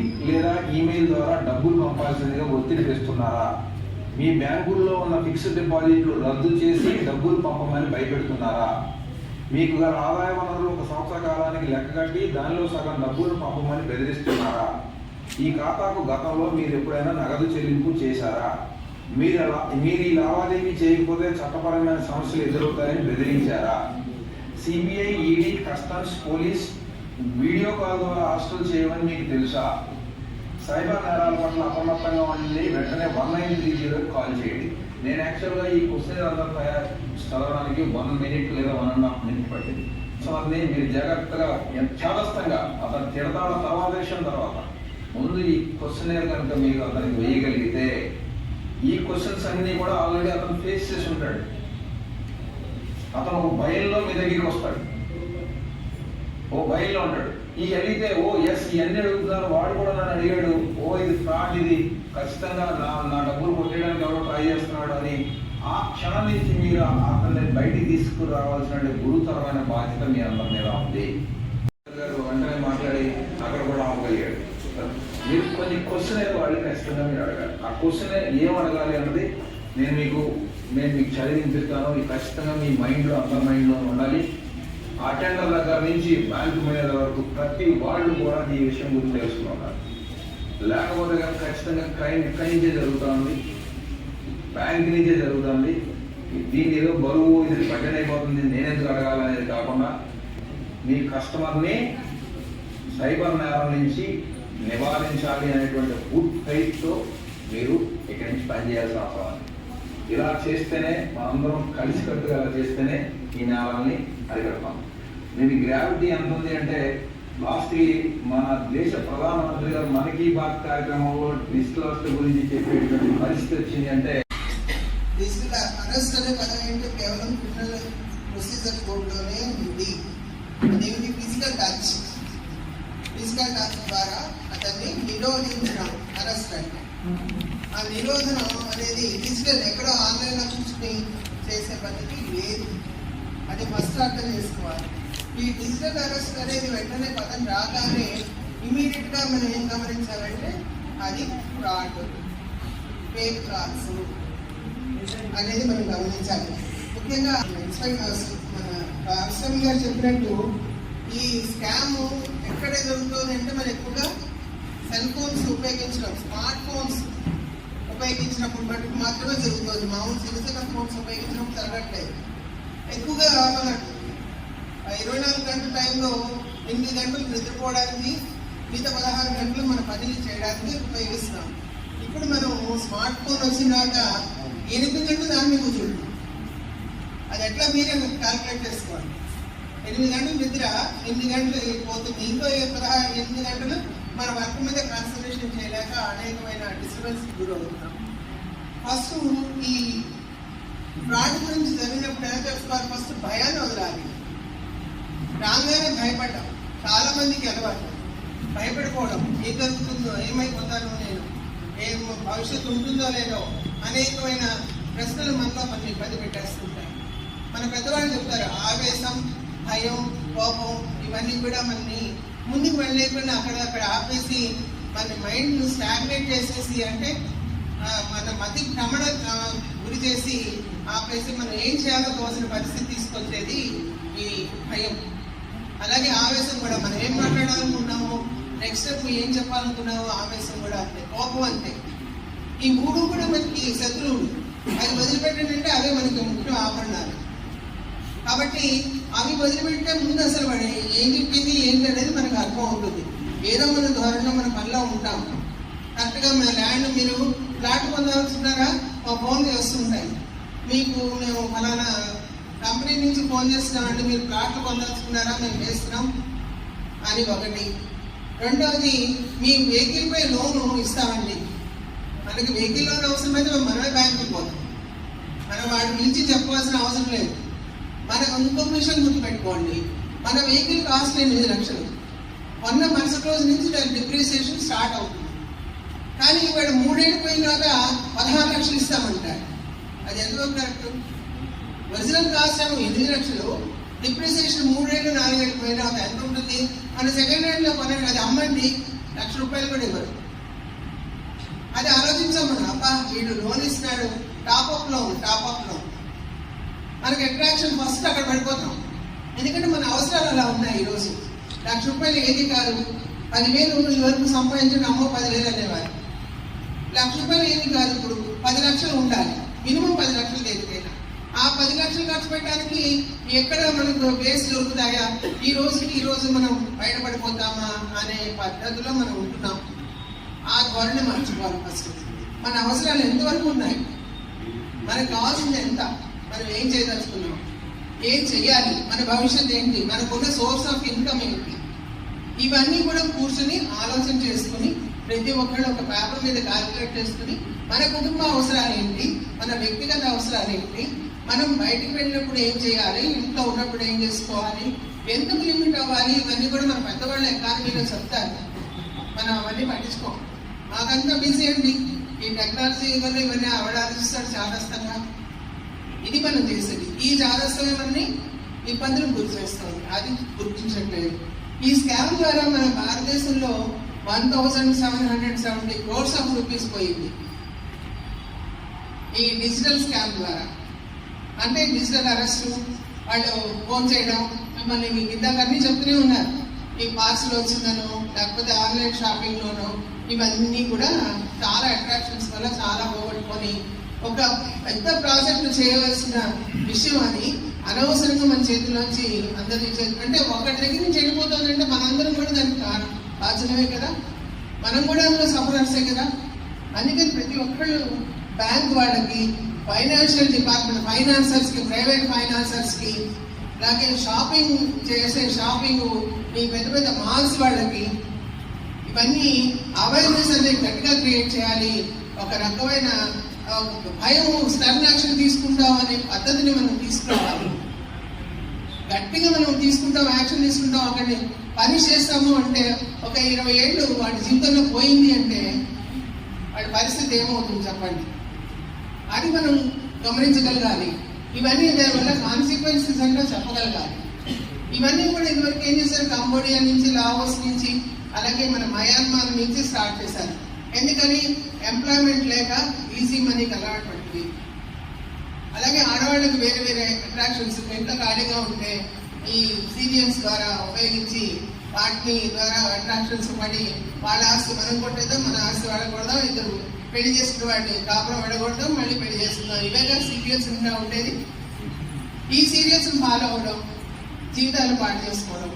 Link లేదా email ద్వారా డబ్బులు పంపాల్సిందిగా ఒత్తిడి తెస్తున్నారా? మీ బ్యాంకుల్లో ఉన్న ఫిక్స్డ్ డిపాజిట్లు రద్దు చేసి డబ్బులు పంపమని భయపెడుతున్నారా? మీకు గల ఆదాయ వనరులు ఒక సంవత్సర కాలానికి లెక్క కట్టి దానిలో సగం డబ్బులు పంపమని బెదిరిస్తున్నారా? ఈ ఖాతాకు గతంలో మీరు ఎప్పుడైనా నగదు చెల్లింపు చేశారా? మీరు అలా మీరు ఈ లావాదేవీ చేయకపోతే చట్టపరమైన సమస్యలు ఎదురవుతాయని బెదిరించారా? CBI ED customs police video call ద్వారా అరెస్టులు చేయమని మీకు తెలుసా? సైబర్ నేరాల పట్ల అప్రమత్తంగా ఉండి వెంటనే వన్ నైన్ త్రీ జీరోకి కాల్ చేయండి. నేను యాక్చువల్గా ఈ క్వశ్చన్ అంతా తయారు చదవడానికి వన్ మినిట్ లేదా వన్ అండ్ హాఫ్ మినిట్ పట్టింది. సో అది మీరు జాగ్రత్తగా యథాస్థంగా అతను తిడతాడ తర్వాత విషయం తర్వాత. ముందు ఈ క్వశ్చన్ కనుక మీరు అతనికి వేయగలిగితే ఈ క్వశ్చన్స్ అన్నీ కూడా ఆల్రెడీ అతను ఫేస్ చేసి ఉంటాడు. అతను ఒక భయంలో మీ దగ్గరికి వస్తాడు. ఓ భయంలో ఉంటాడు. ఈ అడిగితే ఓ ఎస్ ఇవన్నీ అడుగుతున్నారు వాడు కూడా నన్ను అడిగాడు ఓ ఇది ఫ్రాడ్ ఇది ఖచ్చితంగా నా నా డబ్బులు కొట్టేయడానికి ఎవరో ట్రై చేస్తున్నాడు అని ఆ క్షణం నుంచి మీరు అతన్ని బయటికి తీసుకురావాల్సిన గురుతరమైన బాధ్యత మీ అందరి మీద ఉంది. వెంటనే మాట్లాడి అక్కడ కూడా ఆపగలిగాడు మీరు కొన్ని క్వశ్చన్ అయితే వాళ్ళు ఖచ్చితంగా మీరు అడగాలి. ఆ క్వశ్చన్ ఏం అడగాలి అన్నది నేను మీకు నేను మీకు చదివించుతాను ఖచ్చితంగా మీ మైండ్లో అందరి మైండ్లో ఉండాలి. అటెండర్ దగ్గర నుంచి బ్యాంకు మేనేజర్ వరకు ప్రతి వాళ్ళు కూడా ఈ విషయం గురించి తెలుసుకున్నారు లేకపోతే కనుక ఖచ్చితంగా క్రైమ్ ఇక్కడి నుంచే జరుగుతుంది బ్యాంక్ నుంచే జరుగుతుంది దీని ఏదో బరువు ఇది బడ్జెట్ అయిపోతుంది నేనెందుకు అడగాలనేది కాకుండా మీ కస్టమర్ని సైబర్ నేరం నుంచి నివారించాలి అనేటువంటి గుడ్ ఫైట్తో మీరు ఇక్కడి నుంచి పనిచేయాల్సిన అవసరం. ఇలా చేస్తేనే మనందరం కలిసికట్టుగా ఇలా చేస్తేనే ఈ నేలని అరికడతాం. దీని గ్రావిటీ ఎంత ఉంది అంటే లాస్ట్ మన దేశ ప్రధానమంత్రి గారు మనకి బాత్ కార్యక్రమంలో డిజిటల్ గురించి చెప్పేటువంటి పరిస్థితి వచ్చింది అంటే డిజిటల్ అరెస్ట్ అనే పదం ఏంటో కేవలం క్రిమినల్ ప్రొసీజర్ కోడ్లోనే ఉంది. అదేమిటి? ఫిజికల్ టచ్ ఫిజికల్ టచ్ ద్వారా అతన్ని నిరోధించడం అరెస్ట్ అంటే. ఆ నిరోధనం అనేది డిజిటల్ ఎక్కడో ఆన్లైన్లో కూర్చుని చేసే పద్ధతి లేదు. అది ఫస్ట్ అర్థం చేసుకోవాలి. ఈ డిజిటల్ అరెస్ట్ అనేది వెంటనే పదం రాగానే ఇమీడియట్గా మనం ఏం గమనించాలంటే అది ఫ్రాడ్ ఫేక్ ఫ్రాడ్స్ అనేది మనం గమనించాలి. ముఖ్యంగా మన రాష్ట్రం గారు చెప్పినట్టు ఈ స్కామ్ ఎక్కడ జరుగుతుంది అంటే మనం ఎక్కువగా సెల్ ఫోన్స్ ఉపయోగించడం స్మార్ట్ ఫోన్స్ ఉపయోగించినప్పుడు మటుకు మాత్రమే జరుగుతుంది. మామూలు చిన్న చిన్న ఫోన్స్ ఉపయోగించినప్పుడు జరగట్లేదు. ఎక్కువగా మన ఇరవై నాలుగు గంటల టైంలో ఎనిమిది గంటలు నిద్రపోవడానికి మిగతా పదహారు గంటలు మన పనులు చేయడానికి ఉపయోగిస్తున్నాం. ఇప్పుడు మనం స్మార్ట్ ఫోన్ వచ్చినాక ఎనిమిది గంటలు దాని మీద కూర్చుంటాం అది ఎట్లా మీరే క్యాల్కులేట్ చేసుకోవాలి? ఎనిమిది గంటలు నిద్ర ఎనిమిది గంటలు పోతుంది. ఇంకో పదహారు ఎనిమిది గంటలు మన వర్క్ మీద కాన్సన్ట్రేషన్ చేయలేక అనేకమైన డిస్టర్బెన్స్ గురవుతున్నాం. ఫస్ట్ ఈ ఫ్రాడ్ గురించి జరిగినప్పుడు ఎలా తెలుసుకోవాలి? ఫస్ట్ భయాన్ని వదలాలి. రాగానే భయపడ్డాం. చాలా మందికి అలవాటు. భయపడిపోవడం. ఏం జరుగుతుందో ఏమైపోతానో నేను ఏం భవిష్యత్తు ఉంటుందో లేదో అనేకమైన ప్రశ్నలు మనలో మన ఇబ్బంది పెట్టేస్తుంటాయి. మన పెద్దవాళ్ళు చెప్తారు ఆవేశం భయం కోపం ఇవన్నీ కూడా మనని ముందుకు వెళ్ళలేకుండా అక్కడ అక్కడ ఆపేసి మన మైండ్ స్టాగ్నేట్ చేసేసి అంటే మన మతి భ్రమణ గురి చేసి ఆపేసి మనం ఏం చేయాలో తోసిన పరిస్థితి తీసుకొచ్చేది ఈ భయం. అలాగే ఆవేశం కూడా మనం ఏం మాట్లాడాలనుకున్నామో నెక్స్ట్ స్టెప్ ఏం చెప్పాలనుకున్నావు ఆవేశం కూడా అంతే కోపం అంతే. ఈ మూడు కూడా మనకి శత్రువులు. అది వదిలిపెట్టండి అవే మనకి ముఖ్య ఆభరణాలు. కాబట్టి అవి వదిలిపెట్టే ముందు అసలు వాడు ఏం చెప్పింది ఏంటి అనేది మనకు అర్థం అవుతుంది. ఏదో మన ధోరణిలో మన పనిలో ఉంటాం. కరెక్ట్గా మన ల్యాండ్ మీరు ప్లాట్ పొందాల్సినారా మా ఫోన్ వస్తుంటాయి. మీకు మేము ఫలానా కంపెనీ నుంచి ఫోన్ చేస్తున్నామండి మీరు ప్లాట్లు పొందాల్సుకున్నారా మేము వేస్తున్నాం అని ఒకటి. రెండవది మీ వెహికల్పై లోన్ ఇస్తామండి. మనకి వెహికల్ లోన్ అవసరమైతే మనమే బ్యాంకుకి పోతాం. మనం వాటి గురించి చెప్పవలసిన అవసరం లేదు. మనకు ఇన్ఫర్మేషన్ విషయం గుర్తుపెట్టుకోండి. మన వెహికల్ కాస్ట్ ఎనిమిది లక్షలు. మొన్న మరుసటి రోజు నుంచి దాని డిప్రిసియేషన్ స్టార్ట్ అవుతుంది. కానీ ఇవాడు మూడేళ్ళు పోయినాక పదహారు లక్షలు ఇస్తామంటారు. అది ఎంతవరకు కరెక్ట్ ఒరిజినల్ కాస్ట్ ఏమో ఎనిమిది లక్షలు. డిప్రిసియేషన్ మూడేళ్ళు నాలుగేళ్ళు పోయినాక ఎంత ఉంటుంది? మన సెకండ్ హ్యాండ్లో కొనండి అది అమ్మండి లక్ష రూపాయలు కూడా ఇవ్వరు. అది ఆలోచించాం మనం అబ్బా వీడు లోన్ ఇస్తున్నాడు. Top up loan top up loan మనకి అట్రాక్షన్ ఫస్ట్ అక్కడ పడిపోతాం. ఎందుకంటే మన అవసరాలు అలా ఉన్నాయి ఈరోజు లక్ష రూపాయలు ఏది కాదు. పదివేలు ఈ వరకు సంపాదించిన అమ్మో పదివేలు అనేవారు. లక్ష రూపాయలు ఏది కాదు ఇప్పుడు? పది లక్షలు ఉండాలి. మినిమం పది లక్షలు దేనికైనా. ఆ పది లక్షలు ఖర్చు పెట్టడానికి ఎక్కడ మనకు బేస్ దొరుకుతాయా? ఈ రోజుకి ఈ రోజు మనం బయటపడిపోతామా అనే పద్ధతిలో మనం ఉంటున్నాం. ఆ ధోరణి మర్చిపోవాలి ఫస్ట్ మన అవసరాలు ఎంతవరకు ఉన్నాయి? మనకు కావాల్సింది ఎంత? మనం ఏం చేయదలుచుకున్నాం? ఏం చెయ్యాలి? మన భవిష్యత్తు ఏంటి? మనకున్న సోర్స్ ఆఫ్ ఇన్కమ్ ఏంటి? ఇవన్నీ కూడా కూర్చొని ఆలోచన చేసుకుని ప్రతి ఒక్కళ్ళు ఒక పేపర్ మీద క్యాలిక్యులేట్ చేసుకుని మన కుటుంబ అవసరాలు ఏంటి? మన వ్యక్తిగత అవసరాలు ఏంటి? మనం బయటికి వెళ్ళినప్పుడు ఏం చేయాలి? ఇంట్లో ఉన్నప్పుడు ఏం చేసుకోవాలి? ఎందుకు లిమిట్ అవ్వాలి? ఇవన్నీ కూడా మన పెద్దవాళ్ళ ఎకానమీలో చెప్తారు. మనం అవన్నీ పట్టించుకోం. మాకంతా బిజీ అండి. ఈ టెక్నాలజీ వల్ల ఇవన్నీ ఆవిడ చాలా చాదస్తంగా ఇది మనం చేసేది ఈ చాదస్తం ఇవన్నీ ఇబ్బందులకు గురి చేస్తాం అది గుర్తించట్లేదు. ఈ స్కామ్ ద్వారా మన భారతదేశంలో one thousand seven hundred seventy crores of rupees పోయింది. ఈ డిజిటల్ స్కామ్ ద్వారా. అంటే డిజిటల్ అరెస్ట్ వాళ్ళు ఫోన్ చేయడం మిమ్మల్ని మీకు ఇందాక అన్నీ చెప్తూనే ఉన్నారు. ఈ పార్సల్ వచ్చిందను లేకపోతే ఆన్లైన్ షాపింగ్లోనో ఇవన్నీ కూడా చాలా అట్రాక్షన్స్ వల్ల చాలా పోగొట్టుకొని ఒక పెద్ద ప్రాజెక్ట్ చేయవలసిన విషయం అని అనవసరంగా మన చేతిలోంచి అందరి చేతి అంటే ఒకటి దగ్గర నుంచి వెళ్ళిపోతుందంటే మనందరం కూడా దానికి కారణం. బాధ్యమే కదా? మనం కూడా అందులో సఫరర్సే కదా? అందుకని ప్రతి ఒక్కళ్ళు బ్యాంక్ వాళ్ళకి ఫైనాన్షియల్ డిపార్ట్మెంట్ ఫైనాన్సర్స్కి ప్రైవేట్ ఫైనాన్సర్స్కి అలాగే షాపింగ్ చేసే షాపింగ్ ఈ పెద్ద పెద్ద మాల్స్ వాళ్ళకి ఇవన్నీ అవేర్నెస్ అనేది గట్టిగా క్రియేట్ చేయాలి. ఒక రకమైన భయం స్టర్న్ యాక్షన్ తీసుకుంటాం అనే పద్ధతిని మనం తీసుకురావాలి. గట్టిగా మనం తీసుకుంటాం యాక్షన్ తీసుకుంటాం అక్కడిని పని చేస్తాము అంటే ఒక ఇరవై ఏళ్ళు వాడి జీవితంలో పోయింది అంటే వాడి పరిస్థితి ఏమవుతుంది చెప్పండి? అది మనం గమనించగలగాలి. ఇవన్నీ దానివల్ల కాన్సిక్వెన్సెస్ అంటే చెప్పగలగాలి. ఇవన్నీ కూడా ఇదివరకు ఏం చేశారు? కంబోడియా నుంచి లావోస్ నుంచి అలాగే మన మయాన్మార్ నుంచి స్టార్ట్ చేశారు. ఎందుకని ఎంప్లాయ్మెంట్ లేక ఈజీ మనీకి అలవాటు పడింది. అలాగే ఆడవాళ్ళకి వేరే వేరే అట్రాక్షన్స్ ఇంట్లో ఖాళీగా ఉంటే ఈ సీరియల్స్ ద్వారా ఉపయోగించి వాటిని ద్వారా అట్రాక్షన్స్ పడి వాళ్ళ ఆస్తి మనం కొట్టేద్దాం మన ఆస్తి వాడకూడదాం ఇద్దరు పెళ్ళి చేసుకున్న వాడిని కాపురం విడగొడదాం మళ్ళీ పెళ్ళి చేసుకుందాం. ఇవేగా సీరియల్స్ ఉంటా ఉండేది. ఈ సీరియల్స్ ఫాలో అవడం జీవితాలు పాటు చేసుకోవడం.